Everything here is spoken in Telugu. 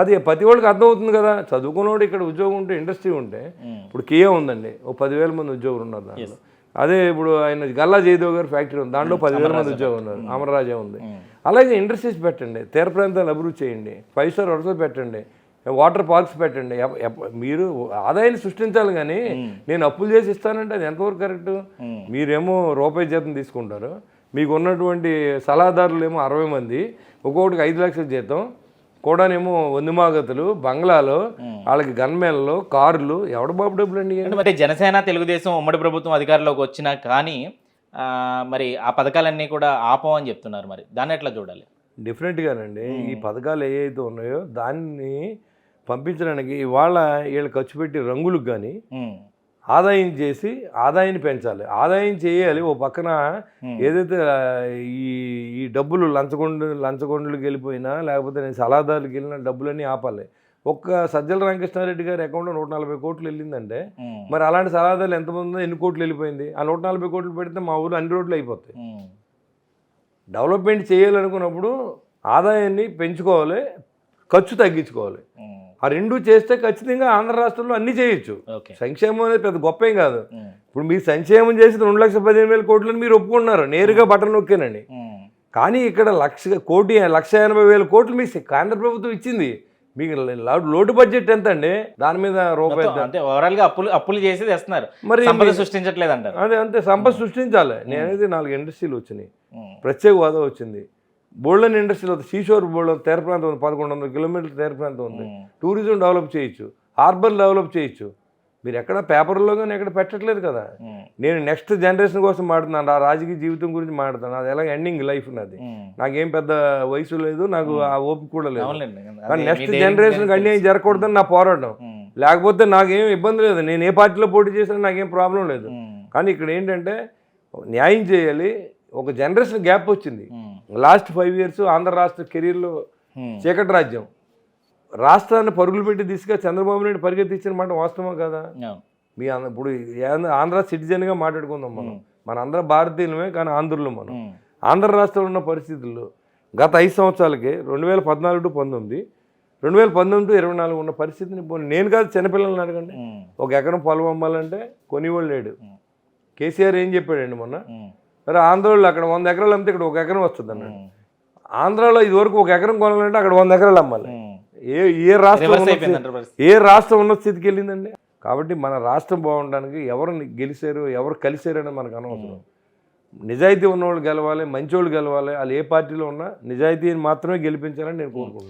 అది ప్రతి వాళ్ళకి అర్థమవుతుంది కదా. చదువుకున్నవాడు ఇక్కడ ఉద్యోగం ఉంటే ఇండస్ట్రీ ఉంటే ఇప్పుడు కియా ఉందండి. ఓ పదివేల మంది ఉద్యోగులు ఉన్నారు దాంట్లో. అదే ఇప్పుడు ఆయన గల్లా జయదేవ్ గారి ఫ్యాక్టరీ ఉంది. దాంట్లో పదివేల మంది ఉద్యోగం ఉన్నారు. అమరరాజా ఉంది. అలాగే ఇండస్ట్రీస్ పెట్టండి. తీర ప్రాంతాలు అభివృద్ధి చేయండి. ఫైవ్ స్టార్ హోటల్స్ పెట్టండి. వాటర్ పార్క్స్ పెట్టండి. మీరు ఆదాయాన్ని సృష్టించాలి కానీ నేను అప్పులు చేసి ఇస్తానంటే అది ఎంతవరకు కరెక్ట్? మీరేమో రూపాయి జీతం తీసుకుంటారు. మీకు ఉన్నటువంటి సలహాదారులు ఏమో అరవై మంది. ఒక్కొక్కటికి ఐదు లక్షల జీతం. కూడానేమో వందిమాగతులు బంగ్లాలు వాళ్ళకి గన్మేళ్ళు కార్లు ఎవడ బాబు డబ్బులు అండి? అంటే మరి జనసేన తెలుగుదేశం ఉమ్మడి ప్రభుత్వం అధికారంలోకి వచ్చినా కానీ మరి ఆ పథకాలన్నీ కూడా ఆపమని చెప్తున్నారు మరి. దాన్ని ఎట్లా చూడాలి? డిఫరెంట్గానండి. ఈ పథకాలు ఏవైతే ఉన్నాయో దాన్ని పంపించడానికి ఇవాళ వీళ్ళు ఖర్చు పెట్టి రంగులకు కానీ ఆదాయం చేసి ఆదాయాన్ని పెంచాలి. ఆదాయం చేయాలి. ఓ పక్కన ఏదైతే ఈ ఈ డబ్బులు లంచగొండు లంచగొండలకు వెళ్ళిపోయినా లేకపోతే నేను సలహాదారులకు వెళ్ళిన డబ్బులన్నీ ఆపాలి. ఒక్క సజ్జల రామకృష్ణారెడ్డి గారి అకౌంట్లో నూట నలభై కోట్లు వెళ్ళిందంటే మరి అలాంటి సలహాదారులు ఎంతమంది ఉందో ఎన్ని కోట్లు వెళ్ళిపోయింది? ఆ నూట నలభై కోట్లు పెడితే మా ఊరు అన్ని రోడ్లు అయిపోతాయి. డెవలప్మెంట్ చేయాలనుకున్నప్పుడు ఆదాయాన్ని పెంచుకోవాలి ఖర్చు తగ్గించుకోవాలి. ఆ రెండు చేస్తే ఖచ్చితంగా ఆంధ్ర రాష్ట్రంలో అన్నీ చేయొచ్చు. సంక్షేమం అనేది పెద్ద గొప్ప ఏం కాదు. ఇప్పుడు మీరు సంక్షేమం చేసి రెండు లక్షల పదిహేను వేల కోట్లని మీరు ఒప్పుకున్నారు నేరుగా బటన్ నొక్కానండి. కానీ ఇక్కడ లక్ష కోటి లక్ష ఎనభై వేల కోట్లు మీ కేంద్ర ప్రభుత్వం ఇచ్చింది. మీకు లోటు బడ్జెట్ ఎంత అండి దాని మీద రూపాయి మొత్తం అంటే ఓవరాల్గా అప్పులు అప్పులు చేసి తెస్తున్నారు మరి సంపద సృష్టించట్లేదు అంటారు అదే అంతే. సంపద సృష్టించాలి. నేనైతే నాలుగు ఇండస్ట్రీలు వచ్చినాయి. ప్రత్యేక హోదా వచ్చింది. బోల్డన్ ఇండస్ట్రీలో సీషోర్ బోల్డన్ తీర ప్రాంతం ఉంది. పదకొండు వందల కిలోమీటర్ల తీర ప్రాంతం ఉంది. టూరిజం డెవలప్ చేయొచ్చు. హార్బర్ డెవలప్ చేయొచ్చు. మీరు ఎక్కడ పేపర్లో కానీ ఎక్కడ పెట్టట్లేదు కదా. నేను నెక్స్ట్ జనరేషన్ కోసం మాట్లాడుతున్నాను. ఆ రాజకీయ జీవితం గురించి మాట్లాడుతాను అది ఎలా ఎండింగ్ లైఫ్ నాది. నాకేం పెద్ద వయసు లేదు నాకు ఆ ఓపిక కూడా లేదు. కానీ నెక్స్ట్ జనరేషన్కి అన్యాయం జరగకూడదని నా పోరాటం. లేకపోతే నాకేం ఇబ్బంది లేదు. నేను ఏ పార్టీలో పోటీ చేసినా నాకేం ప్రాబ్లం లేదు. కానీ ఇక్కడ ఏంటంటే న్యాయం చేయాలి. ఒక జనరేషన్ గ్యాప్ వచ్చింది. లాస్ట్ ఫైవ్ ఇయర్స్ ఆంధ్ర రాష్ట్ర కెరీర్లో చీకటి రాజ్యం. రాష్ట్రాన్ని పరుగులు పెట్టి తీసుగా చంద్రబాబు నాయుడు పరిగెత్తించిన మాట వాస్తవం కదా. మీ ఇప్పుడు ఆంధ్ర సిటిజన్గా మాట్లాడుకుందాం మనం. మన అందరం భారతీయులమే కానీ ఆంధ్రులు మనం. ఆంధ్ర రాష్ట్రంలో ఉన్న పరిస్థితుల్లో గత ఐదు సంవత్సరాలకి రెండు వేల పద్నాలుగు టు పంతొమ్మిది రెండు వేల పంతొమ్మిది టు ఇరవై నాలుగు ఉన్న పరిస్థితిని నేను కాదు చిన్నపిల్లల్ని అడగండి. ఒక ఎకరం పొలం అమ్మాలంటే కొనివాళ్ళు లేడు. కేసీఆర్ ఏం చెప్పాడండి మొన్న? సరే ఆంధ్రాలో అక్కడ వంద ఎకరాలు అమ్మితే ఇక్కడ ఒక ఎకరం వస్తుంది అన్నాడు. ఉమ్, ఆంధ్రాలో ఇది వరకు ఒక ఎకరం కొనాలంటే అక్కడ వంద ఎకరాలు అమ్మాలి. ఏ ఏ రాష్ట్రం. ఏ రాష్ట్రం ఉన్న స్థితికి వెళ్ళిందండి? కాబట్టి మన రాష్ట్రం బాగుండడానికి ఎవరు గెలిచారు ఎవరు కలిశారు అనేది మనకు అనవసరం. నిజాయితీ ఉన్నవాళ్ళు గెలవాలి మంచోళ్ళు గెలవాలి వాళ్ళు ఏ పార్టీలో ఉన్నా నిజాయితీని మాత్రమే గెలిపించాలని నేను కోరుకుంటున్నాను.